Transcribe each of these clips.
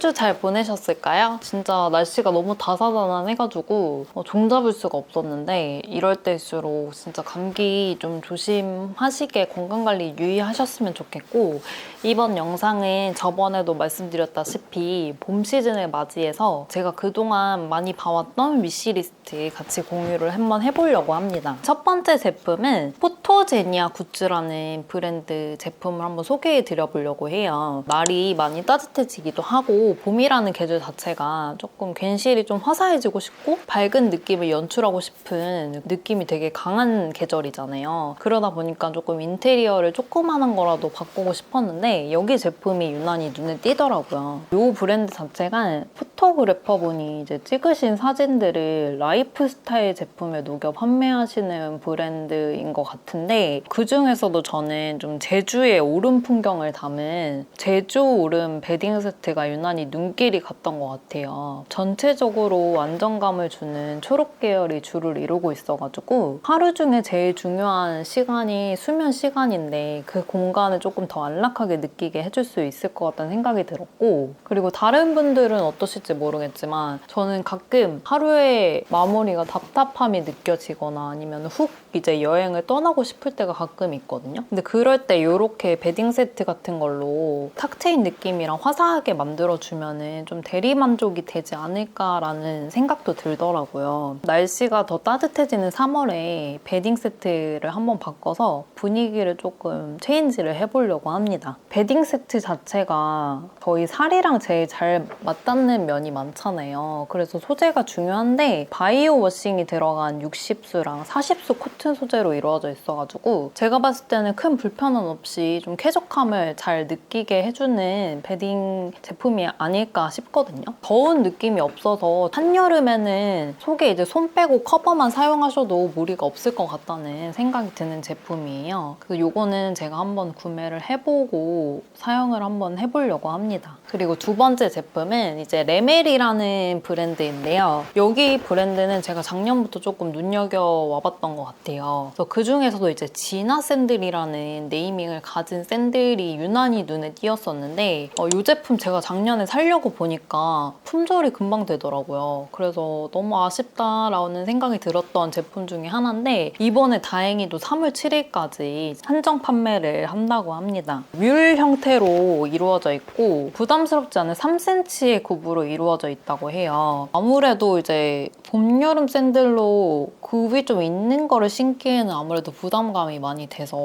주 잘 보내셨을까요? 진짜 날씨가 너무 다사다난해가지고 어, 종잡을 수가 없었는데 이럴 때일수록 진짜 감기 좀 조심하시게 건강관리 유의하셨으면 좋겠고 이번 영상은 저번에도 말씀드렸다시피 봄 시즌을 맞이해서 제가 그동안 많이 봐왔던 위시리스트 같이 공유를 한번 해보려고 합니다. 첫 번째 제품은 포토제니아 굿즈라는 브랜드 제품을 한번 소개해 드려보려고 해요. 날이 많이 따뜻해지기도 하고 봄이라는 계절 자체가 조금 괜시리 좀 화사해지고 싶고 밝은 느낌을 연출하고 싶은 느낌이 되게 강한 계절이잖아요. 그러다 보니까 조금 인테리어를 조그마한 거라도 바꾸고 싶었는데 여기 제품이 유난히 눈에 띄더라고요. 이 브랜드 자체가 포토그래퍼 분이 이제 찍으신 사진들을 라이프 스타일 제품에 녹여 판매하시는 브랜드인 것 같은데 그 중에서도 저는 좀 제주의 오름 풍경을 담은 제주 오름 베딩 세트가 유난히 눈길이 갔던 것 같아요. 전체적으로 안정감을 주는 초록 계열이 주를 이루고 있어가지고 하루 중에 제일 중요한 시간이 수면 시간인데 그 공간을 조금 더 안락하게 느끼게 해줄 수 있을 것 같다는 생각이 들었고 그리고 다른 분들은 어떠실지 모르겠지만 저는 가끔 하루의 마무리가 답답함이 느껴지거나 아니면 훅 이제 여행을 떠나고 싶을 때가 가끔 있거든요. 근데 그럴 때 이렇게 베딩 세트 같은 걸로 탁 트인 느낌이랑 화사하게 만들어주면은 좀 대리 만족이 되지 않을까라는 생각도 들더라고요. 날씨가 더 따뜻해지는 3월에 베딩 세트를 한번 바꿔서 분위기를 조금 체인지를 해보려고 합니다. 베딩 세트 자체가 저희 살이랑 제일 잘 맞닿는 면이 많잖아요. 그래서 소재가 중요한데 바이오 워싱이 들어간 60수랑 40수 코튼 소재로 이루어져 있어가지고 제가 봤을 때는 큰 불편함 없이 좀 쾌적함을 잘 느끼게 해주는 베딩 제품이 아닐까 싶거든요. 더운 느낌이 없어서 한여름에는 속에 이제 손 빼고 커버만 사용하셔도 무리가 없을 것 같다는 생각이 드는 제품이에요. 그래서 요거는 제가 한번 구매를 해보고 사용을 한번 해보려고 합니다. 그리고 두 번째 제품은 이제 레 멜이라는 브랜드인데요. 여기 브랜드는 제가 작년부터 조금 눈여겨와봤던 것 같아요. 그래서 그 중에서도 이제 지나 샌들이라는 네이밍을 가진 샌들이 유난히 눈에 띄었었는데 어, 이 제품 제가 작년에 살려고 보니까 품절이 금방 되더라고요. 그래서 너무 아쉽다라는 생각이 들었던 제품 중에 하나인데 이번에 다행히도 3월 7일까지 한정 판매를 한다고 합니다. 뮬 형태로 이루어져 있고 부담스럽지 않은 3cm의 굽으로 이루어져 있다고 해요. 아무래도 이제 봄, 여름 샌들로 굽이 좀 있는 거를 신기에는 아무래도 부담감이 많이 돼서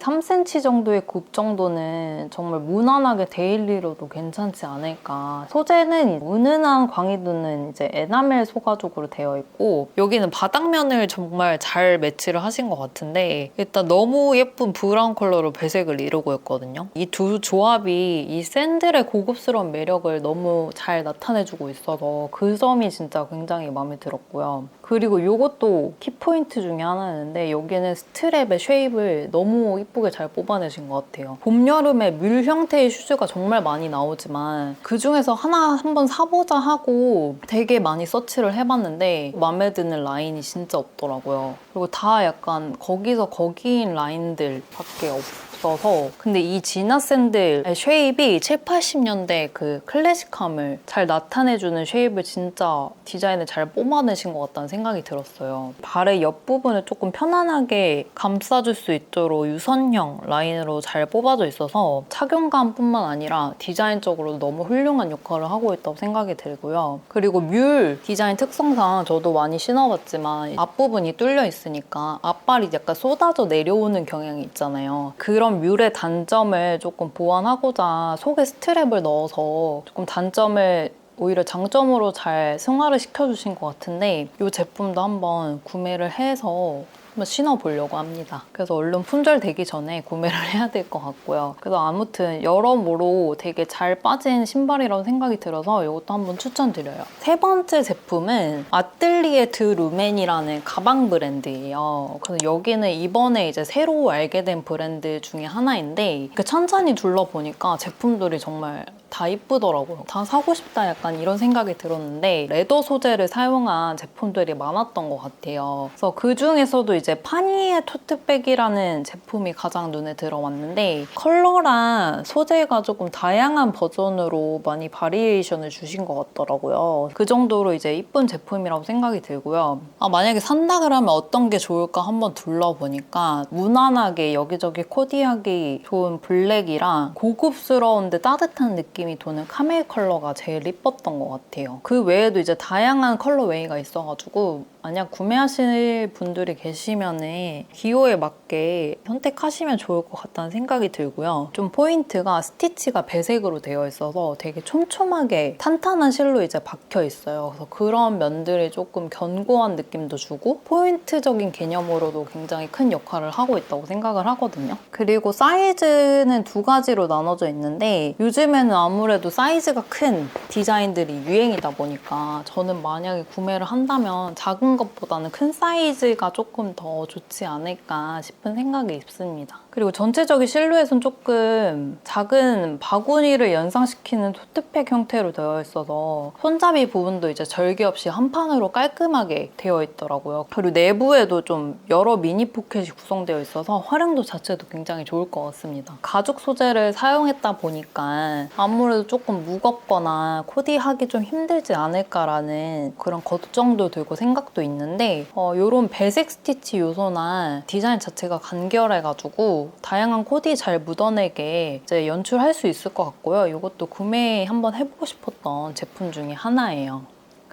3cm 정도의 굽 정도는 정말 무난하게 데일리로도 괜찮지 않을까. 소재는 은은한 광이도는 이제 에나멜 소가죽으로 되어 있고 여기는 바닥면을 정말 잘 매치를 하신 것 같은데 일단 너무 예쁜 브라운 컬러로 배색을 이루고 있거든요. 이 두 조합이 이 샌들의 고급스러운 매력을 너무 잘 나타내 주고 있어서 그 점이 진짜 굉장히 마음에 들었고요. 그리고 이것도 키포인트 중에 하나였는데 여기는 스트랩의 쉐입을 너무 이쁘게 잘 뽑아내신 것 같아요. 봄, 여름에 뮬 형태의 슈즈가 정말 많이 나오지만 그 중에서 하나 한번 사보자 하고 되게 많이 서치를 해봤는데 마음에 드는 라인이 진짜 없더라고요. 그리고 다 약간 거기서 거기인 라인들밖에 없 어서 근데 이 지나 샌들의 쉐입이 7, 80년대 그 클래식함을 잘 나타내주는 쉐입을 진짜 디자인을 잘 뽑아내신 것 같다는 생각이 들었어요. 발의 옆부분을 조금 편안하게 감싸줄 수 있도록 유선형 라인으로 잘 뽑아져 있어서 착용감뿐만 아니라 디자인적으로 너무 훌륭한 역할을 하고 있다고 생각이 들고요. 그리고 뮬 디자인 특성상 저도 많이 신어봤지만 앞부분이 뚫려 있으니까 앞발이 약간 쏟아져 내려오는 경향이 있잖아요. 그런 뮬의 단점을 조금 보완하고자 속에 스트랩을 넣어서 조금 단점을 오히려 장점으로 잘 승화를 시켜주신 것 같은데 이 제품도 한번 구매를 해서 한번 신어보려고 합니다. 그래서 얼른 품절 되기 전에 구매를 해야 될 것 같고요. 그래서 아무튼 여러모로 되게 잘 빠진 신발이라고 생각이 들어서 이것도 한번 추천드려요. 세 번째 제품은 아틀리에 드 루멘이라는 가방 브랜드예요. 그래서 여기는 이번에 이제 새로 알게 된 브랜드 중에 하나인데 이렇게 천천히 둘러보니까 제품들이 정말 다 이쁘더라고요. 다 사고 싶다 약간 이런 생각이 들었는데 레더 소재를 사용한 제품들이 많았던 것 같아요. 그래서 그 중에서도 이제 파니의 토트백이라는 제품이 가장 눈에 들어왔는데 컬러랑 소재가 조금 다양한 버전으로 많이 바리에이션을 주신 것 같더라고요. 그 정도로 이제 이쁜 제품이라고 생각이 들고요. 아, 만약에 산다 그러면 어떤 게 좋을까 한번 둘러보니까 무난하게 여기저기 코디하기 좋은 블랙이랑 고급스러운데 따뜻한 느낌 이 도는 카멜 컬러가 제일 이뻤던 것 같아요. 그 외에도 이제 다양한 컬러 웨이가 있어가지고 만약 구매하실 분들이 계시면은 기호에 맞게 선택하시면 좋을 것 같다는 생각이 들고요. 좀 포인트가 스티치가 배색으로 되어 있어서 되게 촘촘하게 탄탄한 실로 이제 박혀 있어요. 그래서 그런 면들이 조금 견고한 느낌도 주고 포인트적인 개념으로도 굉장히 큰 역할을 하고 있다고 생각을 하거든요. 그리고 사이즈는 두 가지로 나눠져 있는데 요즘에는 아무 래도 사이즈가 큰 디자인들이 유행이다 보니까 저는 만약에 구매를 한다면 작은 것보다는 큰 사이즈가 조금 더 좋지 않을까 싶은 생각이 있습니다. 그리고 전체적인 실루엣은 조금 작은 바구니를 연상시키는 토트팩 형태로 되어 있어서 손잡이 부분도 이제 절개 없이 한 판으로 깔끔하게 되어 있더라고요. 그리고 내부에도 좀 여러 미니 포켓이 구성되어 있어서 활용도 자체도 굉장히 좋을 것 같습니다. 가죽 소재를 사용했다 보니까 아무 래도 조금 무겁거나 코디하기 좀 힘들지 않을까라는 그런 걱정도 들고 생각도 있는데 어, 이런 배색 스티치 요소나 디자인 자체가 간결해가지고 다양한 코디 잘 묻어내게 이제 연출할 수 있을 것 같고요. 이것도 구매 한번 해보고 싶었던 제품 중에 하나예요.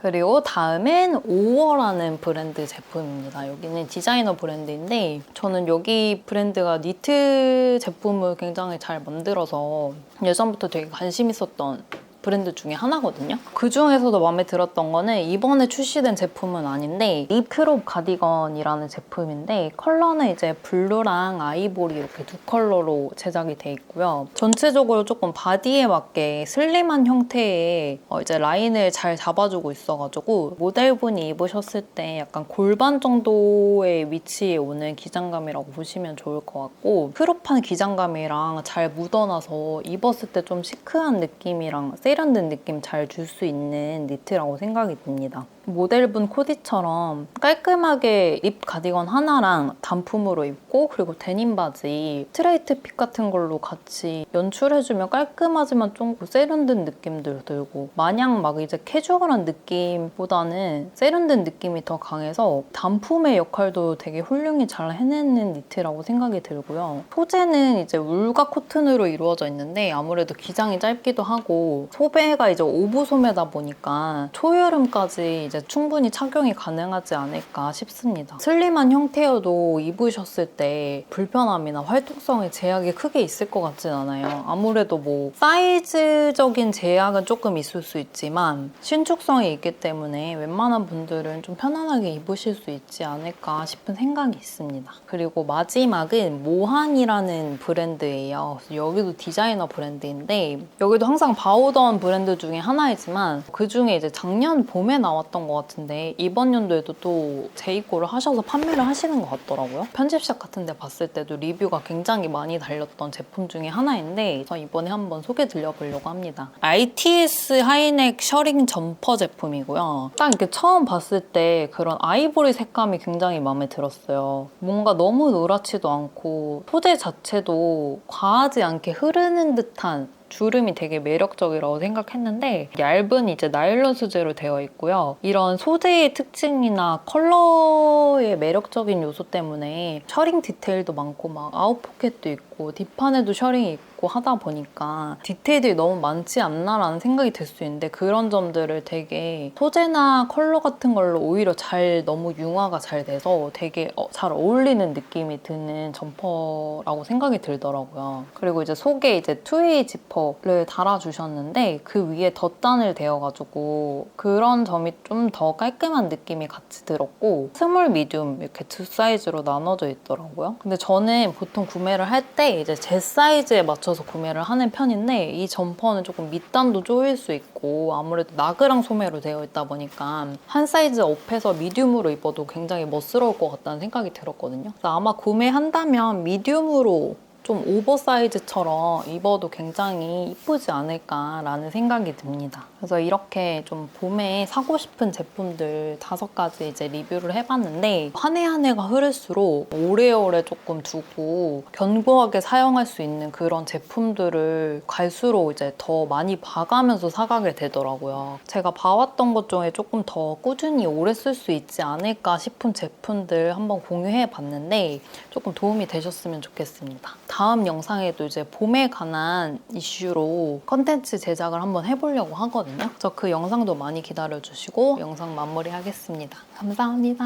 그리고 다음엔 오어라는 브랜드 제품입니다. 여기는 디자이너 브랜드인데 저는 여기 브랜드가 니트 제품을 굉장히 잘 만들어서 예전부터 되게 관심 있었던 브랜드 중에 하나거든요. 그 중에서도 마음에 들었던 거는 이번에 출시된 제품은 아닌데 립크롭 가디건이라는 제품인데 컬러는 이제 블루랑 아이보리 이렇게 두 컬러로 제작이 돼 있고요. 전체적으로 조금 바디에 맞게 슬림한 형태의 어, 이제 라인을 잘 잡아주고 있어가지고 모델분이 입으셨을 때 약간 골반 정도의 위치에 오는 기장감이라고 보시면 좋을 것 같고 크롭한 기장감이랑 잘 묻어나서 입었을 때 좀 시크한 느낌이랑 세련 된 느낌 잘 줄 수 있는 니트라고 생각이 듭니다. 모델분 코디처럼 깔끔하게 립 가디건 하나랑 단품으로 입고 그리고 데님 바지 스트레이트 핏 같은 걸로 같이 연출해주면 깔끔하지만 좀 세련된 느낌도 들고 마냥 막 이제 캐주얼한 느낌보다는 세련된 느낌이 더 강해서 단품의 역할도 되게 훌륭히 잘 해내는 니트라고 생각이 들고요. 소재는 이제 울과 코튼으로 이루어져 있는데 아무래도 기장이 짧기도 하고 소매가 이제 오브 소매다 보니까 초여름까지 이제 충분히 착용이 가능하지 않을까 싶습니다. 슬림한 형태여도 입으셨을 때 불편함이나 활동성에 제약이 크게 있을 것 같진 않아요. 아무래도 뭐 사이즈적인 제약은 조금 있을 수 있지만 신축성이 있기 때문에 웬만한 분들은 좀 편안하게 입으실 수 있지 않을까 싶은 생각이 있습니다. 그리고 마지막은 모한이라는 브랜드예요. 여기도 디자이너 브랜드인데 여기도 항상 봐오던 브랜드 중에 하나이지만 그 중에 이제 작년 봄에 나왔던 것 같은데 이번 연도에도 또 재입고를 하셔서 판매를 하시는 것 같더라고요. 편집샵 같은 데 봤을 때도 리뷰가 굉장히 많이 달렸던 제품 중에 하나인데 저 이번에 한번 소개 드려보려고 합니다. ITS 하이넥 셔링 점퍼 제품이고요. 딱 이렇게 처음 봤을 때 그런 아이보리 색감이 굉장히 마음에 들었어요. 뭔가 너무 노랗지도 않고 소재 자체도 과하지 않게 흐르는 듯한 주름이 되게 매력적이라고 생각했는데 얇은 이제 나일론 소재로 되어 있고요. 이런 소재의 특징이나 컬러의 매력적인 요소 때문에 셔링 디테일도 많고 막 아웃 포켓도 있고 뒷판에도 셔링이 있고 하다 보니까 디테일들이 너무 많지 않나라는 생각이 들 수 있는데 그런 점들을 되게 소재나 컬러 같은 걸로 오히려 잘 너무 융화가 잘 돼서 되게 어, 잘 어울리는 느낌이 드는 점퍼라고 생각이 들더라고요. 그리고 이제 속에 이제 투웨이 지퍼를 달아주셨는데 그 위에 덧단을 대어가지고 그런 점이 좀 더 깔끔한 느낌이 같이 들었고 스몰, 미디움 이렇게 두 사이즈로 나눠져 있더라고요. 근데 저는 보통 구매를 할때 이제 제 사이즈에 맞춰서 구매를 하는 편인데 이 점퍼는 조금 밑단도 조일 수 있고 아무래도 나그랑 소매로 되어 있다 보니까 한 사이즈 업해서 미디움으로 입어도 굉장히 멋스러울 것 같다는 생각이 들었거든요. 아마 구매한다면 미디움으로 좀 오버사이즈처럼 입어도 굉장히 이쁘지 않을까라는 생각이 듭니다. 그래서 이렇게 좀 봄에 사고 싶은 제품들 다섯 가지 이제 리뷰를 해봤는데 한 해 한 해가 흐를수록 오래오래 조금 두고 견고하게 사용할 수 있는 그런 제품들을 갈수록 이제 더 많이 봐가면서 사가게 되더라고요. 제가 봐왔던 것 중에 조금 더 꾸준히 오래 쓸 수 있지 않을까 싶은 제품들 한번 공유해 봤는데 조금 도움이 되셨으면 좋겠습니다. 다음 영상에도 이제 봄에 관한 이슈로 컨텐츠 제작을 한번 해보려고 하 거든요. 그래서 그 영상도 많이 기다려주시고 영상 마무리하겠습니다. 감사합니다.